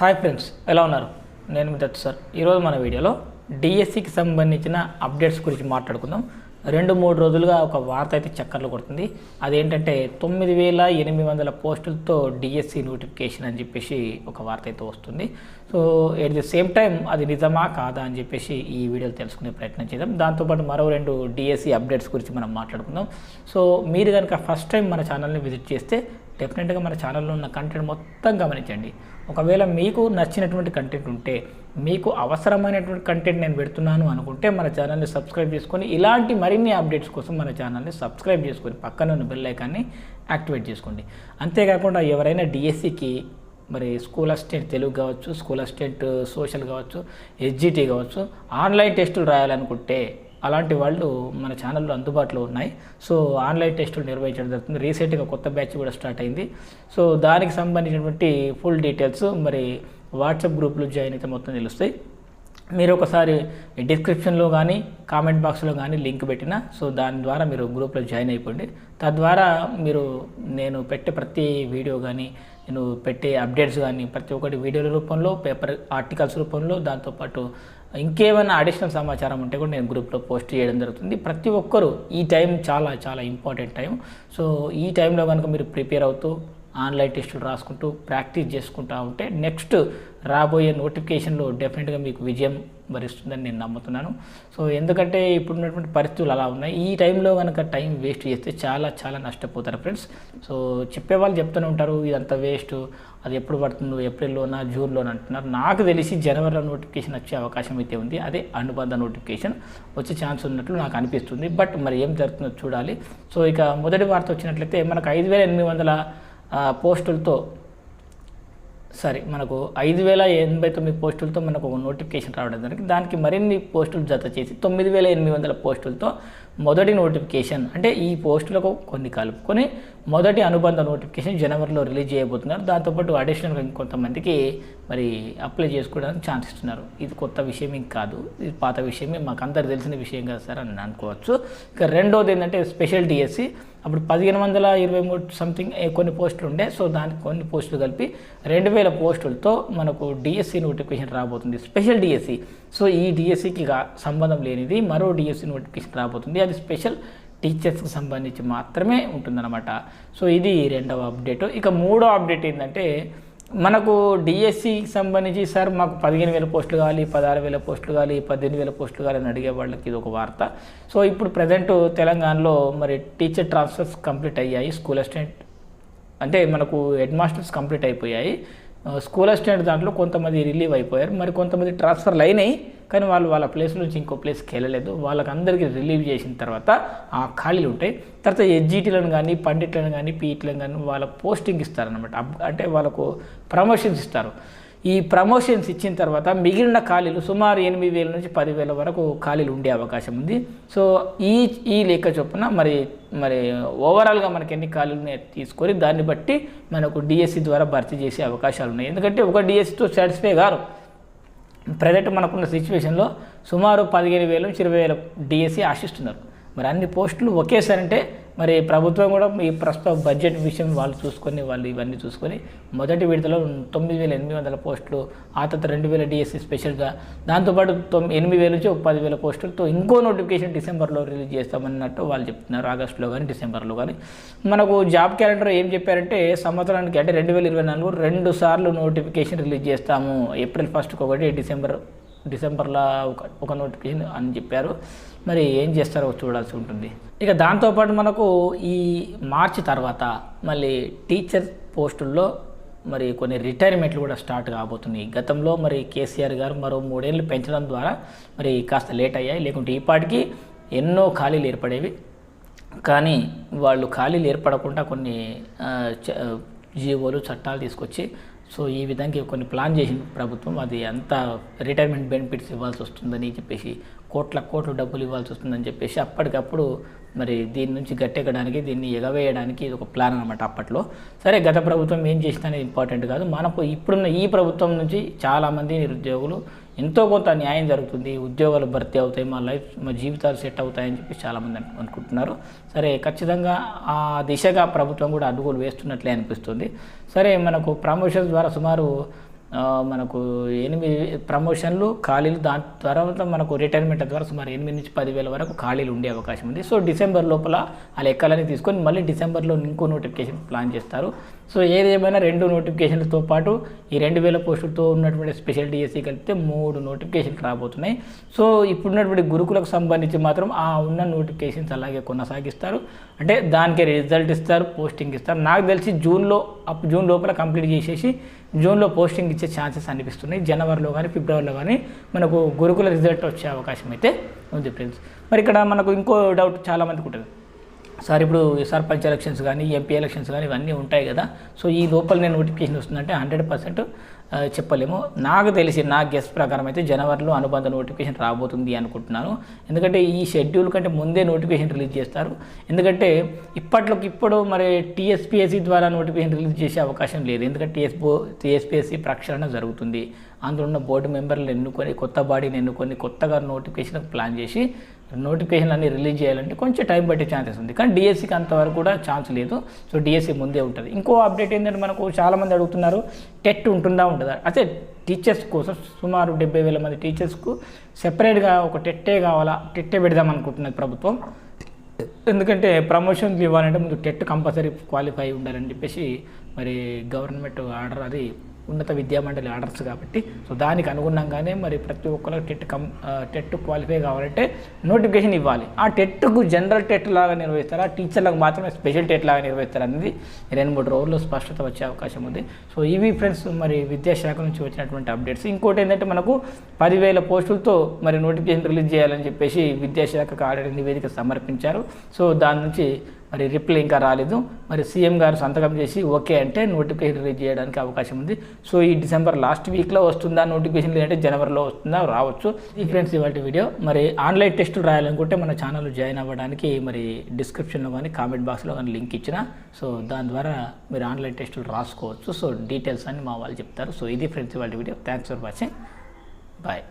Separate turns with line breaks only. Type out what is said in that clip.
Hi friends ఎలా ఉన్నారు నేను మీ దత్ సార్ ఈరోజు మన వీడియోలో డిఎస్సికి సంబంధించిన అప్డేట్స్ గురించి మాట్లాడుకుందాం రెండు మూడు రోజులుగా ఒక వార్త అయితే చక్కర్లు కొడుతుంది అదేంటంటే తొమ్మిది వేల ఎనిమిది వందల పోస్టులతో డిఎస్సి నోటిఫికేషన్ అని చెప్పేసి ఒక వార్త అయితే వస్తుంది so at the same time అది నిజమా కాదా అని చెప్పేసి ఈ వీడియోలు తెలుసుకునే ప్రయత్నం చేద్దాం దాంతోపాటు మరో రెండు డిఎస్సి అప్డేట్స్ గురించి మనం మాట్లాడుకుందాం సో మీరు కనుక ఫస్ట్ టైం మన ఛానల్ని విజిట్ చేస్తే డెఫినెట్గా మన ఛానల్లో ఉన్న కంటెంట్ మొత్తం గమనించండి ఒకవేళ మీకు నచ్చినటువంటి కంటెంట్ ఉంటే మీకు అవసరమైనటువంటి కంటెంట్ నేను పెడుతున్నాను అనుకుంటే మన ఛానల్ని సబ్స్క్రైబ్ చేసుకొని ఇలాంటి మరిన్ని అప్డేట్స్ కోసం మన ఛానల్ని సబ్స్క్రైబ్ చేసుకొని పక్కన ఉన్న బెల్ ఐకాన్ని యాక్టివేట్ చేసుకోండి అంతేకాకుండా ఎవరైనా డిఎస్సికి మరి స్కూల్ అసిస్టెంట్ తెలుగు కావచ్చు స్కూల్ అసిస్టెంట్ సోషల్ కావచ్చు ఎస్జిటి కావచ్చు ఆన్లైన్ టెస్టులు రాయాలనుకుంటే అలాంటి వాళ్ళు మన ఛానల్లో అందుబాటులో ఉన్నాయి సో ఆన్లైన్ టెస్టులు నిర్వహించడం జరుగుతుంది రీసెంట్గా కొత్త బ్యాచ్ కూడా స్టార్ట్ అయింది సో దానికి సంబంధించినటువంటి ఫుల్ డీటెయిల్స్ మరి వాట్సాప్ గ్రూప్లో జాయిన్ అయితే మొత్తం తెలుస్తాయి మీరు ఒకసారి డిస్క్రిప్షన్లో కానీ కామెంట్ బాక్స్లో కానీ లింక్ పెట్టిన సో దాని ద్వారా మీరు గ్రూప్లో జాయిన్ అయిపోండి తద్వారా మీరు నేను పెట్టే ప్రతి వీడియో కానీ నేను పెట్టే అప్డేట్స్ కానీ ప్రతి ఒక్కటి వీడియోల రూపంలో పేపర్ ఆర్టికల్స్ రూపంలో దాంతోపాటు ఇంకేమైనా అడిషనల్ సమాచారం ఉంటే కూడా నేను గ్రూప్లో పోస్ట్ చేయడం జరుగుతుంది ప్రతి ఒక్కరూ ఈ టైం చాలా చాలా ఇంపార్టెంట్ టైం సో ఈ టైంలో కనుక మీరు ప్రిపేర్ అవుతూ ఆన్లైన్ టెస్టులు రాసుకుంటూ ప్రాక్టీస్ చేసుకుంటూ ఉంటే నెక్స్ట్ రాబోయే నోటిఫికేషన్లో డెఫినెట్గా మీకు విజయం భరిస్తుందని నేను నమ్ముతున్నాను సో ఎందుకంటే ఇప్పుడున్నటువంటి పరిస్థితులు అలా ఉన్నాయి ఈ టైంలో కనుక టైం వేస్ట్ చేస్తే చాలా చాలా నష్టపోతారు ఫ్రెండ్స్ సో చెప్పేవాళ్ళు చెప్తూనే ఉంటారు ఇదంతా వేస్ట్ అది ఎప్పుడు పడుతుందో ఏప్రిల్లోనా జూన్లోనా అంటున్నారు నాకు తెలిసి జనవరిలో నోటిఫికేషన్ వచ్చే అవకాశం అయితే ఉంది అదే అనుబంధ నోటిఫికేషన్ వచ్చే ఛాన్స్ ఉన్నట్లు నాకు అనిపిస్తుంది బట్ మరి ఏం జరుగుతుందో చూడాలి సో ఇక మొదటి వార్త వచ్చినట్లయితే మనకు ఐదు వేల ఎనిమిది వందల పోస్టులతో సారీ మనకు ఐదు వేల ఎనభై తొమ్మిది పోస్టులతో మనకు ఒక నోటిఫికేషన్ రావడం జరిగింది దానికి మరిన్ని పోస్టులు జత చేసి తొమ్మిది వేల ఎనిమిది వందల పోస్టులతో మొదటి నోటిఫికేషన్ అంటే ఈ పోస్టులకు కొన్ని కలుపుకొని మొదటి అనుబంధ నోటిఫికేషన్ జనవరిలో రిలీజ్ చేయబోతున్నారు దాంతోపాటు అడిషనల్గా ఇంకొంతమందికి మరి అప్లై చేసుకోవడానికి ఛాన్స్ ఇస్తున్నారు ఇది కొత్త విషయం ఏం కాదు ఇది పాత విషయమే మాకు అందరు తెలిసిన విషయం కదా సార్ అని అనుకోవచ్చు ఇక రెండోది ఏంటంటే స్పెషల్ డిఎస్సి అప్పుడు పదిహేను వందల ఇరవై మూడు సంథింగ్ కొన్ని పోస్టులు ఉండే సో దానికి కొన్ని పోస్టులు కలిపి రెండు వేల పోస్టులతో మనకు డిఎస్సి నోటిఫికేషన్ e రాబోతుంది స్పెషల్ డిఎస్సి e. సో ఈ డిఎస్సికి e సంబంధం లేనిది మరో డిఎస్సి నోటిఫికేషన్ రాబోతుంది అది స్పెషల్ టీచర్స్కి సంబంధించి మాత్రమే ఉంటుందన్నమాట సో ఇది రెండవ అప్డేటు ఇక మూడో అప్డేట్ ఏంటంటే మనకు డిఎస్సికి సంబంధించి సార్ మాకు పదిహేను వేల పోస్టులు కావాలి పదహారు వేల పోస్టులు కావాలి పద్దెనిమిది వేల పోస్టులు కావాలి అని అడిగే వాళ్ళకి ఇది ఒక వార్త సో ఇప్పుడు ప్రజెంట్ తెలంగాణలో మరి టీచర్ ట్రాన్స్ఫర్స్ కంప్లీట్ అయ్యాయి స్కూల్ అసిస్టెంట్ అంటే మనకు హెడ్ మాస్టర్స్ కంప్లీట్ అయిపోయాయి స్కూల్ అసిస్టెంట్ దాంట్లో కొంతమంది రిలీవ్ అయిపోయారు మరి కొంతమంది ట్రాన్స్ఫర్లు అయినాయి కానీ వాళ్ళు వాళ్ళ ప్లేస్ నుంచి ఇంకో ప్లేస్కి వెళ్ళలేదు వాళ్ళకందరికీ రిలీవ్ చేసిన తర్వాత ఆ ఖాళీలు ఉంటాయి తర్వాత ఎస్జీటీలను కానీ పండిట్లను కానీ పీఈటీలను కానీ వాళ్ళ పోస్టింగ్ ఇస్తారనమాట అంటే వాళ్ళకు ప్రమోషన్స్ ఇస్తారు ఈ ప్రమోషన్స్ ఇచ్చిన తర్వాత మిగిలిన ఖాళీలు సుమారు ఎనిమిది వేల నుంచి పదివేల వరకు ఖాళీలు ఉండే అవకాశం ఉంది సో ఈ ఈ లెక్క చొప్పున మరి మరి ఓవరాల్గా మనకి ఎన్ని ఖాళీలు తీసుకొని దాన్ని బట్టి మనకు డిఎస్సి e ద్వారా భర్తీ చేసే అవకాశాలు ఉన్నాయి ఎందుకంటే ఒక డిఎస్సితో e సాటిస్ఫై కారు ప్రజెంట్ మనకున్న సిచ్యువేషన్లో సుమారు పదిహేను వేల నుంచి ఇరవై వేల డిఎస్సి e ఆశిస్తున్నారు మరి అన్ని పోస్టులు ఒకేసారి అంటే మరి ప్రభుత్వం కూడా ఈ ప్రస్తుత బడ్జెట్ విషయం వాళ్ళు చూసుకొని వాళ్ళు ఇవన్నీ చూసుకొని మొదటి విడతలో తొమ్మిది వేల ఎనిమిది వందల పోస్టులు ఆ తర్వాత రెండు వేల డిఎస్సి స్పెషల్గా దాంతోపాటు తొమ్మిది ఎనిమిది వేల నుంచి పది వేల పోస్టులతో ఇంకో నోటిఫికేషన్ డిసెంబర్లో రిలీజ్ చేస్తామన్నట్టు వాళ్ళు చెప్తున్నారు ఆగస్టులో కానీ డిసెంబర్లో కానీ మనకు జాబ్ క్యాలెండర్ ఏం చెప్పారంటే సంవత్సరానికి అంటే రెండు వేల ఇరవై నాలుగు రెండు సార్లు నోటిఫికేషన్ రిలీజ్ చేస్తాము ఏప్రిల్ ఫస్ట్కి ఒకటి డిసెంబర్ డిసెంబర్లో ఒక ఒక నోటిఫికేషన్ అని చెప్పారు మరి ఏం చేస్తారో చూడాల్సి ఉంటుంది ఇక దాంతోపాటు మనకు ఈ మార్చి తర్వాత మళ్ళీ టీచర్ పోస్టుల్లో మరి కొన్ని రిటైర్మెంట్లు కూడా స్టార్ట్ కాబోతున్నాయి గతంలో మరి కేసీఆర్ గారు మరో మూడేళ్ళు పెంచడం ద్వారా మరి కాస్త లేట్ అయ్యాయి లేకుంటే ఈపాటికి ఎన్నో ఖాళీలు ఏర్పడేవి కానీ వాళ్ళు ఖాళీలు ఏర్పడకుండా కొన్ని జీవోలు చట్టాలు తీసుకొచ్చి సో ఈ విధంగా కొన్ని ప్లాన్ చేసింది ప్రభుత్వం అది ఎంత రిటైర్మెంట్ బెనిఫిట్స్ ఇవ్వాల్సి వస్తుందని చెప్పేసి కోట్ల కోట్లు డబ్బులు ఇవ్వాల్సి వస్తుందని చెప్పేసి అప్పటికప్పుడు మరి దీని నుంచి గట్టెక్కడానికి దీన్ని ఎగవేయడానికి ఇది ఒక ప్లాన్ అనమాట అప్పట్లో సరే గత ప్రభుత్వం ఏం అనేది ఇంపార్టెంట్ కాదు మనకు ఇప్పుడున్న ఈ ప్రభుత్వం నుంచి చాలామంది నిరుద్యోగులు ఎంతో కొంత న్యాయం జరుగుతుంది ఉద్యోగాలు భర్తీ అవుతాయి మా లైఫ్ మా జీవితాలు సెట్ అవుతాయని చెప్పి చాలామంది అనుకుంటున్నారు సరే ఖచ్చితంగా ఆ దిశగా ప్రభుత్వం కూడా అడుగులు వేస్తున్నట్లే అనిపిస్తుంది సరే మనకు ప్రమోషన్స్ ద్వారా సుమారు మనకు ఎనిమిది ప్రమోషన్లు ఖాళీలు దాని తర్వాత మనకు రిటైర్మెంట్ ద్వారా సుమారు ఎనిమిది నుంచి పదివేల వరకు ఖాళీలు ఉండే అవకాశం ఉంది సో డిసెంబర్ లోపల ఆ లెక్కలన్నీ తీసుకొని మళ్ళీ డిసెంబర్లో ఇంకో నోటిఫికేషన్ ప్లాన్ చేస్తారు సో ఏదేమైనా రెండు నోటిఫికేషన్లతో పాటు ఈ రెండు వేల పోస్టులతో ఉన్నటువంటి స్పెషల్ డిఎస్సీ కలిపితే మూడు నోటిఫికేషన్లు రాబోతున్నాయి సో ఇప్పుడున్నటువంటి గురుకులకు సంబంధించి మాత్రం ఆ ఉన్న నోటిఫికేషన్స్ అలాగే కొనసాగిస్తారు అంటే దానికి రిజల్ట్ ఇస్తారు పోస్టింగ్ ఇస్తారు నాకు తెలిసి జూన్లో అప్ జూన్ లోపల కంప్లీట్ చేసేసి జూన్లో పోస్టింగ్ ఇచ్చే ఛాన్సెస్ అనిపిస్తున్నాయి జనవరిలో కానీ ఫిబ్రవరిలో కానీ మనకు గురుకుల రిజల్ట్ వచ్చే అవకాశం అయితే ఉంది ఫ్రెండ్స్ మరి ఇక్కడ మనకు ఇంకో డౌట్ చాలామందికి ఉంటుంది సార్ ఇప్పుడు సర్పంచ్ ఎలక్షన్స్ కానీ ఎంపీ ఎలక్షన్స్ కానీ ఇవన్నీ ఉంటాయి కదా సో ఈ లోపల నేను నోటిఫికేషన్ వస్తుందంటే హండ్రెడ్ పర్సెంట్ చెప్పలేము నాకు తెలిసి నా గెస్ట్ ప్రకారం అయితే జనవరిలో అనుబంధ నోటిఫికేషన్ రాబోతుంది అనుకుంటున్నాను ఎందుకంటే ఈ షెడ్యూల్ కంటే ముందే నోటిఫికేషన్ రిలీజ్ చేస్తారు ఎందుకంటే ఇప్పట్లోకి ఇప్పుడు మరి టీఎస్పీఎస్సీ ద్వారా నోటిఫికేషన్ రిలీజ్ చేసే అవకాశం లేదు ఎందుకంటే టీఎస్పో టీఎస్పీఎస్సీ ప్రక్షాళన జరుగుతుంది అందులో ఉన్న బోర్డు మెంబర్లు ఎన్నుకొని కొత్త బాడీని ఎన్నుకొని కొత్తగా నోటిఫికేషన్ ప్లాన్ చేసి నోటిఫికేషన్ అన్ని రిలీజ్ చేయాలంటే కొంచెం టైం పట్టే ఛాన్సెస్ ఉంది కానీ డిఎస్సికి అంతవరకు కూడా ఛాన్స్ లేదు సో డిఎస్సి ముందే ఉంటుంది ఇంకో అప్డేట్ ఏంటంటే మనకు చాలామంది అడుగుతున్నారు టెట్ ఉంటుందా ఉంటుందా అయితే టీచర్స్ కోసం సుమారు డెబ్బై వేల మంది టీచర్స్కు సెపరేట్గా ఒక టెట్టే కావాలా టెట్టే పెడదాం అనుకుంటున్నది ప్రభుత్వం ఎందుకంటే ప్రమోషన్స్ ఇవ్వాలంటే ముందు టెట్ కంపల్సరీ క్వాలిఫై ఉండాలని చెప్పేసి మరి గవర్నమెంట్ ఆర్డర్ అది ఉన్నత మండలి ఆర్డర్స్ కాబట్టి సో దానికి అనుగుణంగానే మరి ప్రతి ఒక్కరు టెట్ కం టెట్ క్వాలిఫై కావాలంటే నోటిఫికేషన్ ఇవ్వాలి ఆ టెట్కు జనరల్ టెట్ లాగా నిర్వహిస్తారా టీచర్లకు మాత్రమే స్పెషల్ టెట్ లాగా నిర్వహిస్తారు అనేది రెండు మూడు రోజుల్లో స్పష్టత వచ్చే అవకాశం ఉంది సో ఇవి ఫ్రెండ్స్ మరి విద్యాశాఖ నుంచి వచ్చినటువంటి అప్డేట్స్ ఇంకోటి ఏంటంటే మనకు పదివేల పోస్టులతో మరి నోటిఫికేషన్ రిలీజ్ చేయాలని చెప్పేసి విద్యాశాఖకు ఆల్రెడీ నివేదిక సమర్పించారు సో దాని నుంచి మరి రిప్లై ఇంకా రాలేదు మరి సీఎం గారు సంతకం చేసి ఓకే అంటే నోటిఫికేషన్ రిలీజ్ చేయడానికి అవకాశం ఉంది సో ఈ డిసెంబర్ లాస్ట్ వీక్లో వస్తుందా నోటిఫికేషన్ లేదంటే జనవరిలో వస్తుందా రావచ్చు ఈ ఫ్రెండ్స్ ఇవాళ వీడియో మరి ఆన్లైన్ టెస్టులు రాయాలనుకుంటే మన ఛానల్ జాయిన్ అవ్వడానికి మరి డిస్క్రిప్షన్లో కానీ కామెంట్ బాక్స్లో కానీ లింక్ ఇచ్చిన సో దాని ద్వారా మీరు ఆన్లైన్ టెస్టులు రాసుకోవచ్చు సో డీటెయిల్స్ అని మా వాళ్ళు చెప్తారు సో ఇది ఫ్రెండ్స్ ఇవాళ video thanks for watching bye